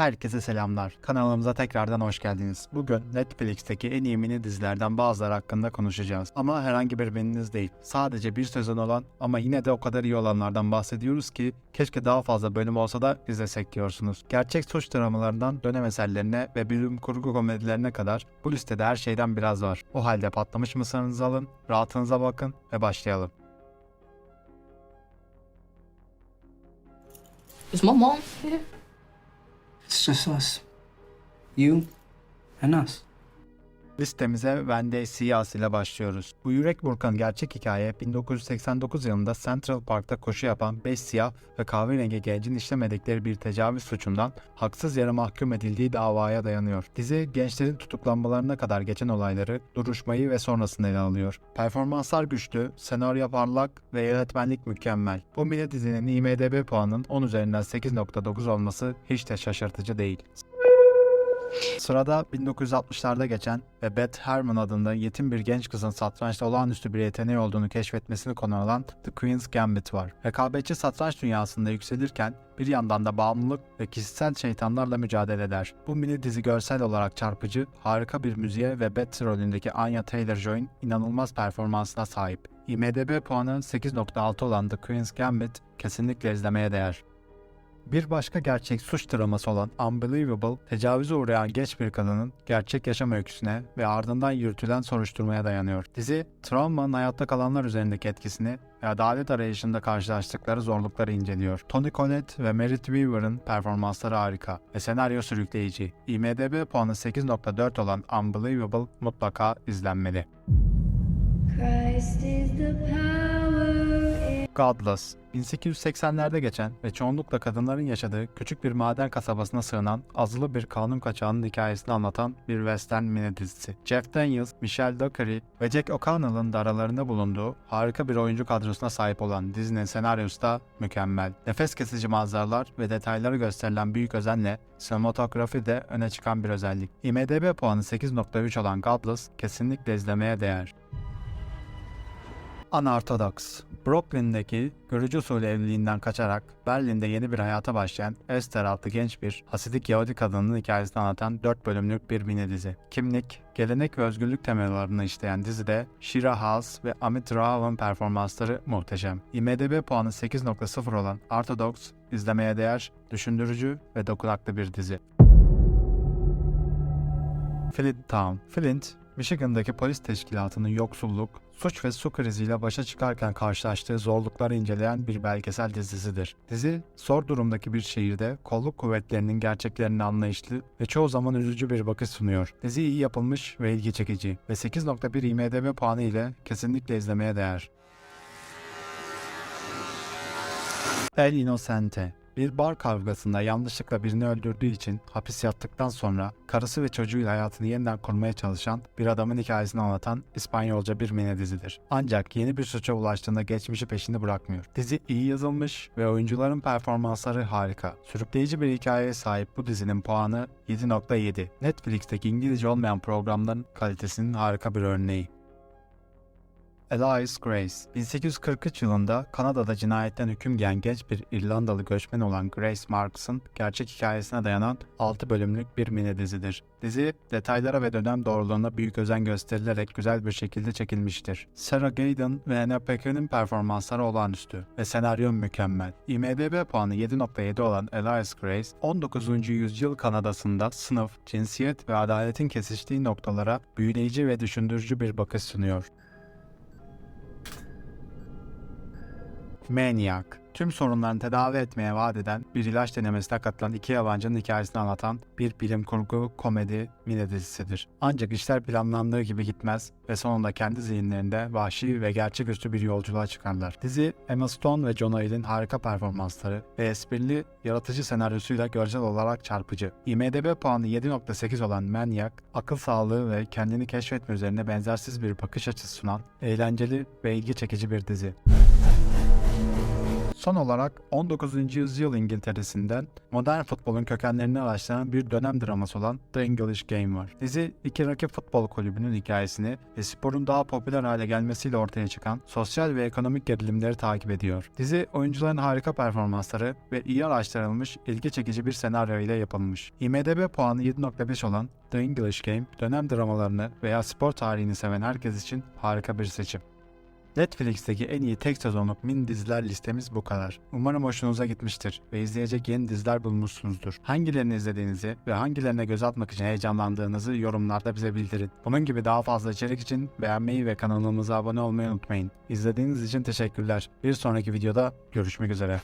Herkese selamlar. Kanalımıza tekrardan hoş geldiniz. Bugün Netflix'teki en iyi mini dizilerden bazıları hakkında konuşacağız. Ama herhangi bir meniniz değil. Sadece bir sezon olan ama yine de o kadar iyi olanlardan bahsediyoruz ki keşke daha fazla bölüm olsa da izlesek diyorsunuz. Gerçek suç dramalarından dönem eserlerine ve bilim kurgu komedilerine kadar bu listede her şeyden biraz var. O halde patlamış mısırınızı alın, rahatınıza bakın ve başlayalım. Is my mom here? It's just us. You and us. Listemize Wendy Siyas ile başlıyoruz. Bu yürek burkan gerçek hikaye 1989 yılında Central Park'ta koşu yapan 5 siyah ve kahverengi gencin işlemedikleri bir tecavüz suçundan haksız yere mahkum edildiği davaya dayanıyor. Dizi gençlerin tutuklanmalarına kadar geçen olayları, duruşmayı ve sonrasını ele alıyor. Performanslar güçlü, senaryo parlak ve yönetmenlik mükemmel. Bu mini dizinin IMDB puanının 10 üzerinden 8.9 olması hiç de şaşırtıcı değil. Sırada 1960'larda geçen ve Beth Harmon adında yetim bir genç kızın satrançta olağanüstü bir yeteneği olduğunu keşfetmesini konu alan The Queen's Gambit var. Rekabetçi satranç dünyasında yükselirken bir yandan da bağımlılık ve kişisel şeytanlarla mücadele eder. Bu mini dizi görsel olarak çarpıcı, harika bir müziğe ve Beth rolündeki Anya Taylor-Joy'un inanılmaz performansına sahip. IMDB puanı 8.6 olan The Queen's Gambit kesinlikle izlemeye değer. Bir başka gerçek suç draması olan Unbelievable, tecavüze uğrayan genç bir kadının gerçek yaşam öyküsüne ve ardından yürütülen soruşturmaya dayanıyor. Dizi, travmanın hayatta kalanlar üzerindeki etkisini ve adalet arayışında karşılaştıkları zorlukları inceliyor. Tony Collette ve Merit Weaver'ın performansları harika ve senaryo sürükleyici. IMDB puanı 8.4 olan Unbelievable mutlaka izlenmeli. Christ is the power Godless, 1880'lerde geçen ve çoğunlukla kadınların yaşadığı küçük bir maden kasabasına sığınan azılı bir kanun kaçağının hikayesini anlatan bir western mini dizisi. Jeff Daniels, Michelle Dockery ve Jack O'Connell'ın da aralarında bulunduğu harika bir oyuncu kadrosuna sahip olan dizinin senaryosu da mükemmel. Nefes kesici manzaralar ve detayları gösterilen büyük özenle sinematografi de öne çıkan bir özellik. IMDB puanı 8.3 olan Godless kesinlikle izlemeye değer. Unorthodox. Brooklyn'deki görücü usulü evliliğinden kaçarak Berlin'de yeni bir hayata başlayan Esther adlı genç bir Hasidik Yahudi kadının hikayesini anlatan 4 bölümlük bir mini dizi. Kimlik, gelenek ve özgürlük temellerini işleyen dizide Shira Haas ve Amit Rao'nun performansları muhteşem. IMDB puanı 8.0 olan Orthodox, izlemeye değer, düşündürücü ve dokunaklı bir dizi. Flint Town. Flint, Michigan'daki polis teşkilatının yoksulluk, suç ve su kriziyle başa çıkarken karşılaştığı zorlukları inceleyen bir belgesel dizisidir. Dizi, zor durumdaki bir şehirde kolluk kuvvetlerinin gerçeklerini anlayışlı ve çoğu zaman üzücü bir bakış sunuyor. Dizi iyi yapılmış ve ilgi çekici ve 8.1 IMDB puanı ile kesinlikle izlemeye değer. El Innocente bir bar kavgasında yanlışlıkla birini öldürdüğü için hapis yattıktan sonra karısı ve çocuğuyla hayatını yeniden kurmaya çalışan bir adamın hikayesini anlatan İspanyolca bir mini dizidir. Ancak yeni bir suça ulaştığında geçmişi peşini bırakmıyor. Dizi iyi yazılmış ve oyuncuların performansları harika. Sürükleyici bir hikayeye sahip bu dizinin puanı 7.7. Netflix'teki İngilizce olmayan programların kalitesinin harika bir örneği. Elias Grace 1843 yılında Kanada'da cinayetten hüküm giyen genç bir İrlandalı göçmen olan Grace Marks'ın gerçek hikayesine dayanan 6 bölümlük bir mini dizidir. Dizi, detaylara ve dönem doğruluğuna büyük özen gösterilerek güzel bir şekilde çekilmiştir. Sarah Gaydon ve Anna Paquin'in performansları olağanüstü ve senaryo mükemmel. IMDB puanı 7.7 olan Elias Grace, 19. yüzyıl Kanada'sında sınıf, cinsiyet ve adaletin kesiştiği noktalara büyüleyici ve düşündürücü bir bakış sunuyor. Maniac. Tüm sorunlarını tedavi etmeye vaat eden bir ilaç denemesine katılan iki yabancının hikayesini anlatan bir bilim kurgu komedi mini dizisidir. Ancak işler planlandığı gibi gitmez ve sonunda kendi zihinlerinde vahşi ve gerçeküstü bir yolculuğa çıkarlar. Dizi Emma Stone ve John Hill'in harika performansları ve esprili, yaratıcı senaryosuyla görsel olarak çarpıcı. IMDB puanı 7.8 olan Maniac, akıl sağlığı ve kendini keşfetme üzerine benzersiz bir bakış açısı sunan, eğlenceli ve ilgi çekici bir dizi. Son olarak 19. yüzyıl İngiltere'sinden modern futbolun kökenlerini araştıran bir dönem draması olan The English Game var. Dizi iki rakip futbol kulübünün hikayesini ve sporun daha popüler hale gelmesiyle ortaya çıkan sosyal ve ekonomik gerilimleri takip ediyor. Dizi oyuncuların harika performansları ve iyi araştırılmış ilgi çekici bir senaryo ile yapılmış. IMDB puanı 7.5 olan The English Game, dönem dramalarını veya spor tarihini seven herkes için harika bir seçim. Netflix'teki en iyi tek sezonluk mini diziler listemiz bu kadar. Umarım hoşunuza gitmiştir ve izleyecek yeni diziler bulmuşsunuzdur. Hangilerini izlediğinizi ve hangilerine göz atmak için heyecanlandığınızı yorumlarda bize bildirin. Bunun gibi daha fazla içerik için beğenmeyi ve kanalımıza abone olmayı unutmayın. İzlediğiniz için teşekkürler. Bir sonraki videoda görüşmek üzere.